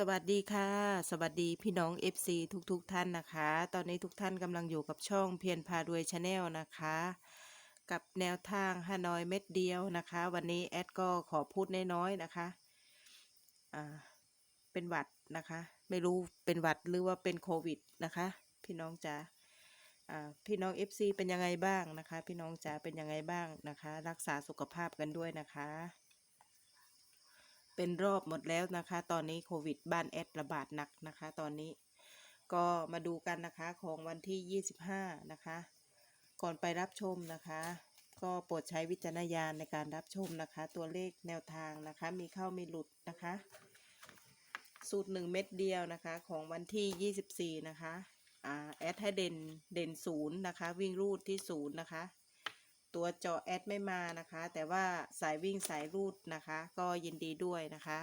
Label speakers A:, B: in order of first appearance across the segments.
A: สวัสดีค่ะ สวัสดีพี่น้อง FC ทุกๆทท่านนะคะ ตอนนี้ทุกท่านกำลังอยู่กับช่องเพียรพารวยชาแนลนะคะ กับแนวทางฮานอยเม็ดเดียวนะคะ วันนี้แอดก็ขอพูดน้อยๆนะคะอ่าเป็นหวัดนะคะ ไม่รู้เป็นหวัดหรือว่าเป็นโควิดนะคะ พี่น้องจ๋าอ่าพี่น้อง FC เป็นยังไงบ้างนะคะ พี่น้องจ๋าเป็นยังไงบ้างนะคะ รักษาสุขภาพกันด้วยนะคะ เป็นรอบหมดแล้วนะคะ ตอนนี้โควิดบ้านแอดระบาดหนักนะคะ ตอนนี้ก็มาดูกันนะคะของวันที่ 25 นะคะ ก่อนไปรับชมนะคะ ก็โปรดใช้วิจารณญาณในการรับชมนะคะ ตัวเลขแนวทางนะคะ มีเข้ามีหลุดนะคะ สูตรหนึ่งเม็ดเดียวนะคะของวันที่ 24 นะคะอ่าแอดให้เด่นเด่นศูนย์นะคะ วิ่งรูดที่ศูนย์นะคะ ตัวเจาะแอดไม่มานะคะ แต่ว่าสายวิ่งสายรูดนะคะ ก็ยินดีด้วยนะคะ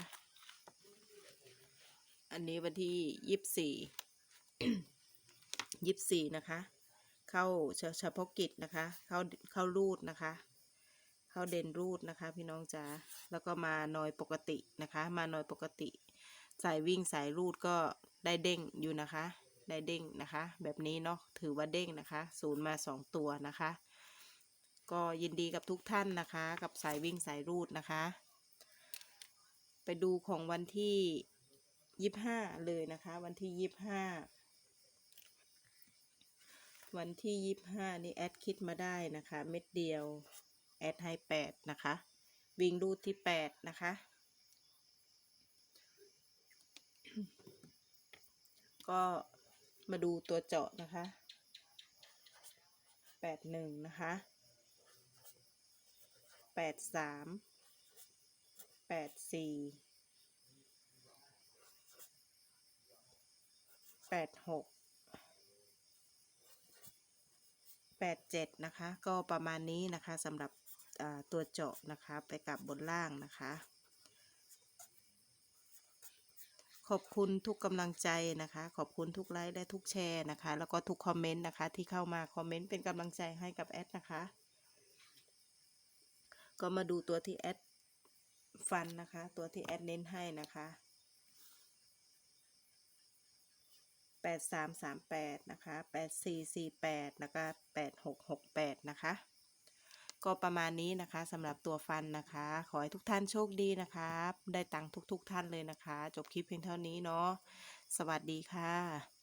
A: อันนี้วันที่ยี่สิบสี่ยี่สิบสี่นะคะ เข้าเฉฉพาะกิจนะคะ เข้าเข้ารูดนะคะ เข้าเด่นรูดนะคะ พี่น้องจ๋าแล้วก็มานอยปกตินะคะ มานอยปกติ สายวิ่งสายรูดก็ได้เด้งอยู่นะคะได้เด้งนะคะ แบบนี้เนาะถือว่าเด้งนะคะ ศูนย์มาสองตัวนะคะ ก็ยินดีกับทุกท่านนะคะ กับสายวิ่งสายรูดนะคะ ไปดูของวันที่ยี่ห้าเลยนะคะ วันที่ยี่ห้าวันที่ยี่ห้านี่แอดคิดมาได้นะคะ เม็ดเดียว แอดให้แปดนะคะ วิ่งรูดที่แปดนะคะก็มาดูตัวเจาะนะคะแปดหนึ่งนะคะ แปดสามแปดสี่แปดหกแปดเจ็ดนะคะ ก็ประมาณนี้นะคะสำหรับตัวเจาะนะคะไปกับบนล่างนะคะ ขอบคุณทุกกำลังใจนะคะ ขอบคุณทุกไลค์และทุกแชร์นะคะ แล้วก็ทุกคอมเมนต์นะคะ ที่เข้ามาคอมเมนต์เป็นกำลังใจให้กับแอดนะคะ ก็มาดูตัวที่แอดฟันนะคะ ตัวที่แอดเน้นให้นะคะแปดสามสามแปดนะคะแปดสี่สี่แปดแล้วก็แปดหกหกแปดนะคะ ก็ประมาณนี้นะคะสำหรับตัวฟันนะคะ ขอให้ทุกท่านโชคดีนะคะ ได้ตังค์ทุกๆทท่านเลยนะคะ จบคลิปเพียงเท่านี้เนาะ สวัสดีค่ะ